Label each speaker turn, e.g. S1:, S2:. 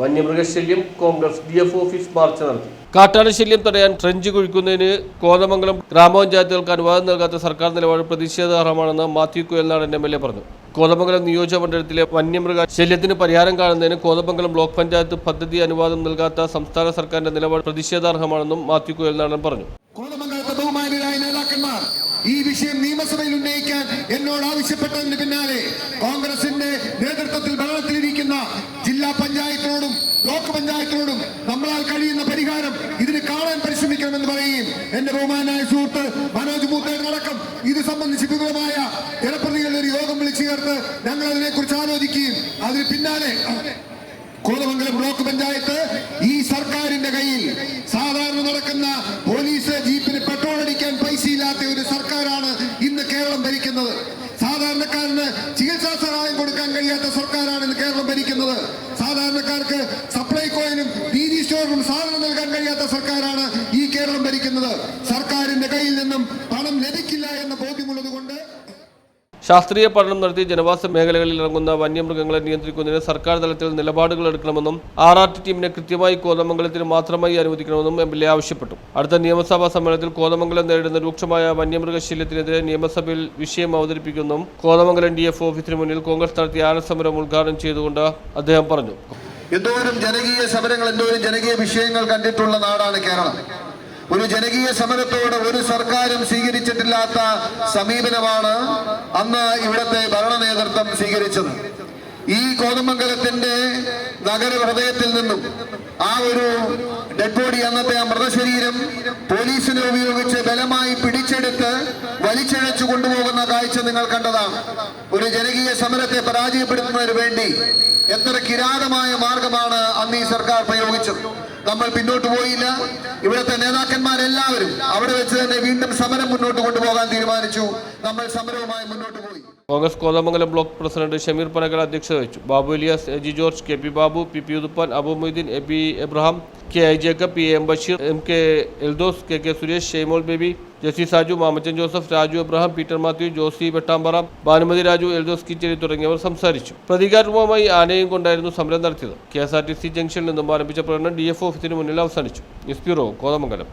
S1: വന്യമൃഗശല്യം Congress D F office march നടത്തി. കാട്ടാന ശല്യം തടയാൻ ട്രെഞ്ച് കുഴിക്കുന്നതിന് കോതമംഗലം ഗ്രാമപഞ്ചായത്തുകൾക്ക് അനുവാദം നൽകാത്ത സർക്കാർ നിലപാട് പ്രതിഷേധാർഹമാണെന്ന് Mathew Kuzhalnadan M L A പറഞ്ഞു. കോതമംഗലം നിയോജക മണ്ഡലത്തിലെ വന്യമൃഗ ശല്യത്തിന് പരിഹാരം കാണുന്നതിന് കോതമംഗലം ബ്ലോക്ക് പഞ്ചായത്ത് പദ്ധതി അനുവാദം നൽകാത്ത സംസ്ഥാന സർക്കാരിന്റെ നിലപാട് പ്രതിഷേധാർഹമാണെന്നും മാത്യു കുയൽനാടൻ പറഞ്ഞു.
S2: നേതാക്കന്മാർ ഈ വിഷയം നിയമസഭയിൽ ഉന്നയിക്കാൻ എന്നോട് ആവശ്യപ്പെട്ടതിന് പിന്നാലെ കോൺഗ്രസിന്റെ നേതൃത്വത്തിൽ കാണാൻ പരിശ്രമിക്കണമെന്ന് പറയുകയും എന്റെ ബഹുമാനായ സുഹൃത്ത് മനോജ് മൂത്തേടക്കം ഇത് സംബന്ധിച്ച് വിപുലമായ ജനപ്രതിനിധികളുടെ ഒരു യോഗം വിളിച്ചു ചേർത്ത് ഞങ്ങൾ അതിനെക്കുറിച്ച് ആലോചിക്കുകയും അതിന് പിന്നാലെ കോതമംഗലം ബ്ലോക്ക് പഞ്ചായത്ത് ഈ സർക്കാരിന്റെ കയ്യിൽ സാധാരണ നടക്കുന്ന പോലീസ് ജീപ്പിന് പെട്രോൾ അടിക്കാൻ പൈസ ഇല്ലാത്ത ഒരു സർക്കാരാണ് ഇന്ന് കേരളം ഭരിക്കുന്നത്. സാധാരണക്കാരന് ചികിത്സാ സഹായം കൊടുക്കാൻ കഴിയാത്ത സർക്കാരാണ് ഇന്ന് കേരളം ഭരിക്കുന്നത്. സാധാരണക്കാർക്ക് സപ്ലൈകോയിനും നീതി സ്റ്റോറിനും സാധനം നൽകാൻ കഴിയാത്ത സർക്കാരാണ് ഈ കേരളം ഭരിക്കുന്നത് സർക്കാരിന്റെ കയ്യിൽ നിന്നും പണം ലഭിക്കില്ല എന്ന ബോധ്യമുള്ളത് കൊണ്ട്
S1: ശാസ്ത്രീയ പഠനം നടത്തി ജനവാസ മേഖലകളിൽ ഇറങ്ങുന്ന വന്യമൃഗങ്ങളെ നിയന്ത്രിക്കുന്നതിന് സർക്കാർ തലത്തിൽ നിലപാടുകൾ എടുക്കണമെന്നും ആർ ആർ ടി ടീമിനെ കൃത്യമായി കോതമംഗലത്തിന് മാത്രമായി അനുവദിക്കണമെന്നും എം എൽ എ ആവശ്യപ്പെട്ടു. അടുത്ത നിയമസഭാ സമ്മേളനത്തിൽ കോതമംഗലം നേരിടുന്ന രൂക്ഷമായ വന്യമൃഗശല്യത്തിനെതിരെ നിയമസഭയിൽ വിഷയം അവതരിപ്പിക്കുമെന്നും കോതമംഗലം ഡി എഫ് ഓഫീസിന് മുന്നിൽ കോൺഗ്രസ് നടത്തിയ ആനസമരം ഉദ്ഘാടനം ചെയ്തുകൊണ്ട് അദ്ദേഹം പറഞ്ഞു.
S2: എന്തോരം ജനകീയ സമരങ്ങൾ എന്തോരം ജനകീയ വിഷയങ്ങൾ കണ്ടിട്ടുള്ള നാടാണ് കേരളം. ഒരു ജനകീയ സമരത്തോട് ഒരു സർക്കാരും സ്വീകരിച്ചിട്ടില്ലാത്ത സമീപനമാണ് അന്ന് ഇവിടുത്തെ ഭരണ നേതൃത്വം സ്വീകരിച്ചത്. ഈ കോതമംഗലത്തിന്റെ നഗര ഹൃദയത്തിൽ നിന്നും ആ ഒരു ഡെഡ് ബോഡി അന്നത്തെ ആ മൃതശരീരം പോലീസിനെ ഉപയോഗിച്ച് ബലമായി പിടിച്ചെടുത്ത് വലിച്ചിഴച്ചു കൊണ്ടുപോകുന്ന കാഴ്ച നിങ്ങൾ കണ്ടതാണ്. ഒരു ജനകീയ സമരത്തെ പരാജയപ്പെടുത്തുന്നതിന് വേണ്ടി എത്ര കിരാതമായ മാർഗമാണ് അന്ന് ഈ സർക്കാർ പ്രയോഗിച്ചത്. നമ്മൾ പിന്നോട്ട് പോയില്ല. ഇവിടുത്തെ നേതാക്കന്മാരെല്ലാവരും അവിടെ വെച്ച് തന്നെ വീണ്ടും സമരം മുന്നോട്ട് കൊണ്ടുപോകാൻ തീരുമാനിച്ചു. നമ്മൾ സമരവുമായി മുന്നോട്ട് പോയി.
S1: കോൺഗ്രസ് കോതമംഗലം ബ്ലോക്ക് പ്രസിഡന്റ് ഷമീർ പനകൽ അധ്യക്ഷത വഹിച്ചു. Babu Ilias A G George K P Babu P P Uduppan Abu Moideen A P Abraham K I Jacob P M Basheer M K Eldhose K K Suresh Shaimol Baby Jessy Saju Mamachan Joseph Raju Abraham Peter Mathew Josy Vettampara Bhanumathi Raju Eldhose Kitchery തുടങ്ങിയവർ സംസാരിച്ചു. പ്രതികാരവുമായി ആനയും കൊണ്ടായിരുന്നു സമരം നടത്തിയത്. K S R T C ജംഗ്ഷനിൽ നിന്നും ആരംഭിച്ച പ്രകടനം ഡി എഫ് ഓഫീസിന് മുന്നിൽ അവസാനിച്ചു. News bureau Kothamangalam.